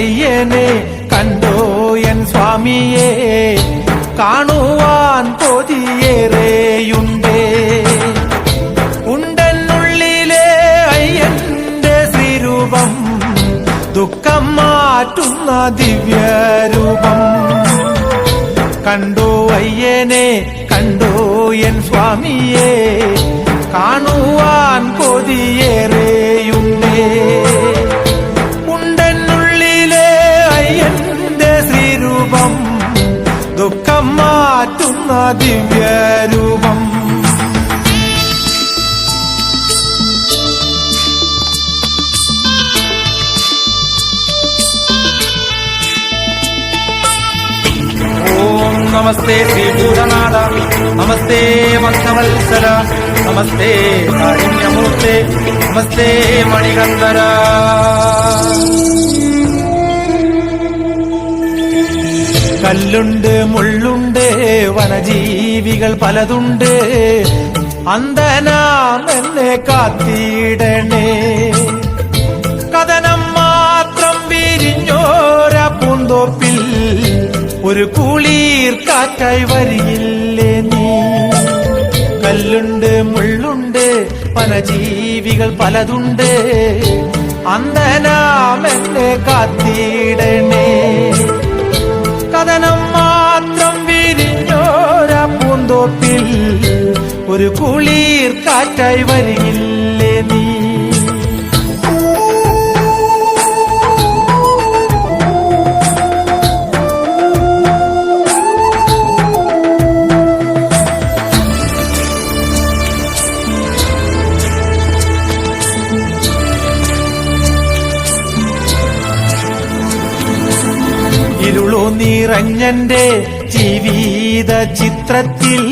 അയ്യനെ കണ്ടോ എൻ സ്വാമിയെ? കാണുവാൻ കൊതിയേറെയുണ്ടേ. ഉണ്ടെന്നുള്ളിലെ അയ്യന്റെ ശ്രീരൂപം ദുഃഖം മാറ്റുന്ന ദിവ്യരൂപം. കണ്ടോ അയ്യനെ കണ്ടോ എൻ സ്വാമിയെ? കാണുവാൻ കൊതിയേറെയുണ്ടേ. ദിവ്യരൂപം ഓം നമസ്തേ ശ്രീഭൂതനാഥ നമസ്തേ മന്ദവത്സര നമസ്തേ കാരുണ്യമൂർത്തേ. നമസ്തേ മണികന്ധര കല്ലുണ്ട് മുള്ളുണ്ട് വനജീവികൾ പലതുണ്ട്. അന്തനാം എന്നെ കാത്തിടണേ. കഥനം മാത്രം വിരിഞ്ഞോര പൂന്തോപ്പിൽ ഒരു കുളിർ കാറ്റായി വരിയില്ലേ നീ? കല്ലുണ്ട് മുള്ളുണ്ട് വനജീവികൾ പലതുണ്ട്. അന്തനാം എന്നെ കാത്തിടണേ. കഥനം മാത്രം വിരിഞ്ഞോര പൂന്തോപ്പിൽ. ഒരു കുളിർ കാറ്റായി വരികില്ലേ നിറഞ്ഞന്റെ ജീവിത ചിത്രത്തിൽ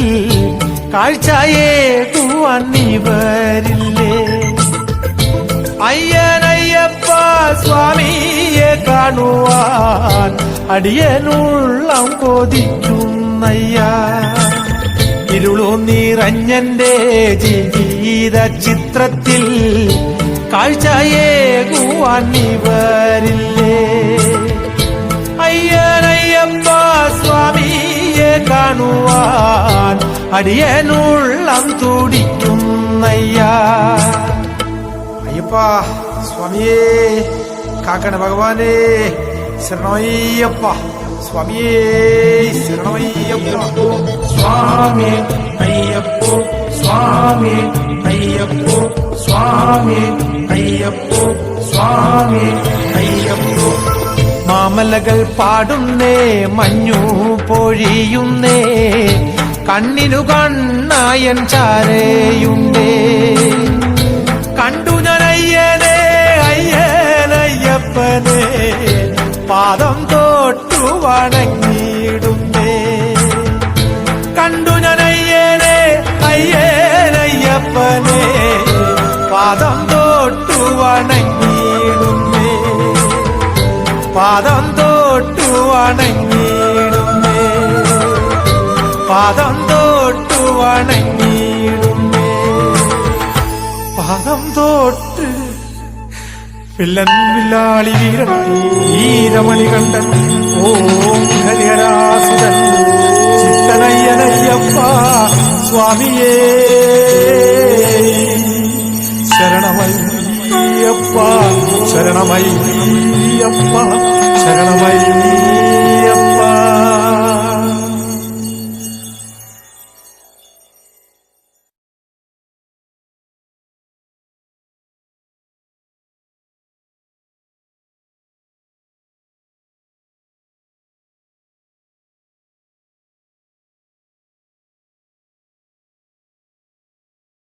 കാഴ്ചയേകുവാൻ നീ വരില്ലേ അയ്യനയ്യപ്പ സ്വാമിയെ കാണുവാൻ അടിയനുള്ളം കൊതിക്കുന്നയ്യ. ഇരുളു നിറഞ്ഞന്റെ ജീവിത ചിത്രത്തിൽ കാഴ്ചയേകുവാൻ വരില്ലേ സ്വാമിയെ കാണുവാൻ അടിയനുള്ളം തുടിക്കുന്നയ്യ അയ്യപ്പ സ്വാമിയേ കാക്കണ ഭഗവാനേ ശരണമയ്യപ്പ സ്വാമിയേ ശരണമയ്യപ്പ സ്വാമി അയ്യപ്പോ സ്വാമി അയ്യപ്പോ സ്വാമി അയ്യപ്പോ സ്വാമി അയ്യപ്പോ മാമലകൾ പാടുന്നേ മഞ്ഞു പൊഴിയുന്നേ കണ്ണിനു കണ്ണായൻ ചാരയുണ്ടേ കണ്ടു ഞാൻ അയ്യനെ അയ്യനയ്യപ്പനെ പാദം തൊട്ടു വണങ്ങിയിടുന്നേ. കണ്ടു ഞാൻ അയ്യനെ അയ്യനയ്യപ്പനെ പാദം തൊട്ടു വണങ്ങിയിടുന്നേ പാദം തൊട്ടു വണങ്ങിയിടുന്നേ പാദം തൊട്ടു വണങ്ങിയിടുന്നേ പാദം തൊട്ട് വില്ലൻ വില്ലാളി വീരൻ വീരമണി കണ്ടൻ ഓം ഹരിഹരാസുരൻ ചിത്തനയ്യനയ്യപ്പ സ്വാമിയേ ശരണമയ്യപ്പ அம்மா சரணமையே